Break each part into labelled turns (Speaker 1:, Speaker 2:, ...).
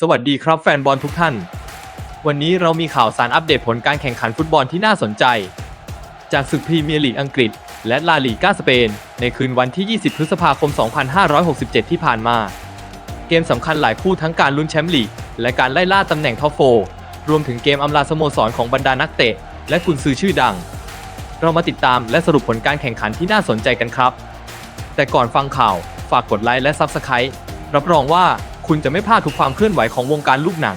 Speaker 1: สวัสดีครับแฟนบอลทุกท่าน วันนี้เรามีข่าวสารอัปเดตผลการแข่งขันฟุตบอลที่น่าสนใจ จากศึกพรีเมียร์ลีกอังกฤษ และลาลีกาสเปน ในคืนวันที่ 20 พฤษภาคม 2567 ที่ผ่านมา เกมสำคัญหลายคู่ทั้งการลุ้นแชมป์ลีก และการไล่ล่าตำแหน่งท็อปโฟร์รวมถึงเกมอำลาสโมสรของบรรดานักเตะ และกุนซือชื่อดัง เรามาติดตามและสรุปผลการแข่งขันที่น่าสนใจกันครับ แต่ก่อนฟังข่าวฝากกดไลค์และ Subscribe รับรองว่า คุณจะไม่พลาดทุกความเคลื่อนไหวของวงการลูกหนัง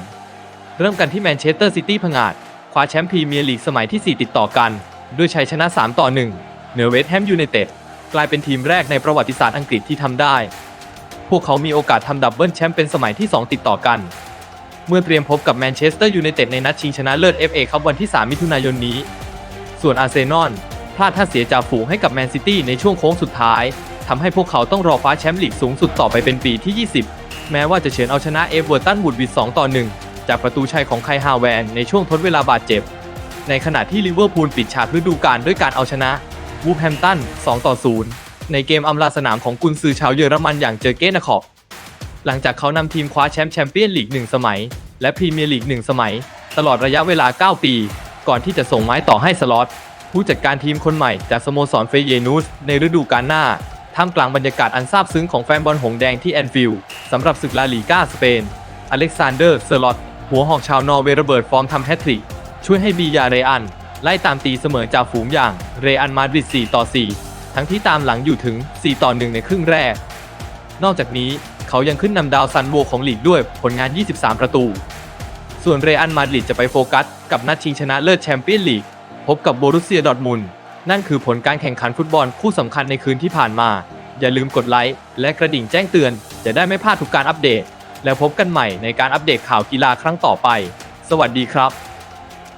Speaker 1: เริ่มกันที่แมนเชสเตอร์ซิตี้ผงาดคว้าแชมป์พรีเมียร์ลีกสมัยที่ 4 ติดต่อกัน ด้วยชัยชนะ 3 ต่อ 1 เหนือเวสต์แฮมยูไนเต็ดกลายเป็นทีมแรกในประวัติศาสตร์อังกฤษที่ทำได้ พวกเขามีโอกาสทำดับเบิลแชมป์เป็นสมัยที่ 2 ติดต่อกัน เมื่อเตรียมพบกับแมนเชสเตอร์ยูไนเต็ดในนัดชิงชนะเลิศ FA ครับวันที่ 3 มิถุนายนนี้ ส่วนอาร์เซนอลพลาดท่าเสียจ่าฝูงให้กับแมนซิตี้ในช่วงโค้งสุดท้ายทำให้พวกเขาต้องรอฟ้าแชมป์ลีกสูงสุดต่อไปเป็นปีที่ 20 แม้ว่าจะเฉือนเอาชนะเอฟเวอร์ตันวูดวิด2ต่อ 1 จากประตูชัยของไคฮาแวนในช่วงทดเวลาบาดเจ็บ ในขณะที่ลิเวอร์พูลปิดฉากฤดูกาลด้วยการเอาชนะวูฟแฮมตัน2ต่อ 0 ในเกมอำลาสนามของกุนซือชาวเยอรมันอย่างเจอเกนคอฟหลังจากเขานำทีมคว้าแชมป์แชมเปี้ยนลีก1สมัย และพรีเมียร์ลีก1สมัย ตลอดระยะเวลา 9 ปี ก่อนที่จะส่งไม้ต่อให้สล็อตผู้จัดการทีมคนใหม่จากสโมสรเฟเยนูสในฤดูกาลหน้า ท่ามกลางบรรยากาศอันซาบซึ้งของแฟนบอลหงแดงที่แอนฟิลด์สำหรับศึกลาลีกาสเปน อเล็กซานเดอร์เซอร์ลอตหัวหอกชาวนอร์เวย์ระเบิดฟอร์มทำแฮตทริก ช่วยให้บียาเรอัน ไล่ตามตีเสมอจากฝูงอย่างเรอันมาดริด 4 ต่อ 4 ทั้งที่ตามหลังอยู่ถึง 4 ต่อ 1 ในครึ่งแรก นอกจากนี้เขายังขึ้นนำดาวซันโวของลีกด้วยผลงาน 23 ประตู ส่วนเรอันมาดริดจะไปโฟกัสกับนัดชิงชนะเลิศแชมเปี้ยนลีกพบกับโบรุสเซียดอร์ทมุนด์ นั่นคือผลการแข่งขันฟุตบอลคู่สำคัญในคืนที่ผ่านมา อย่าลืมกดไลค์และกระดิ่งแจ้งเตือน จะได้ไม่พลาดทุกการอัปเดต แล้วพบกันใหม่ในการอัปเดตข่าวกีฬาครั้งต่อไป สวัสดีครับ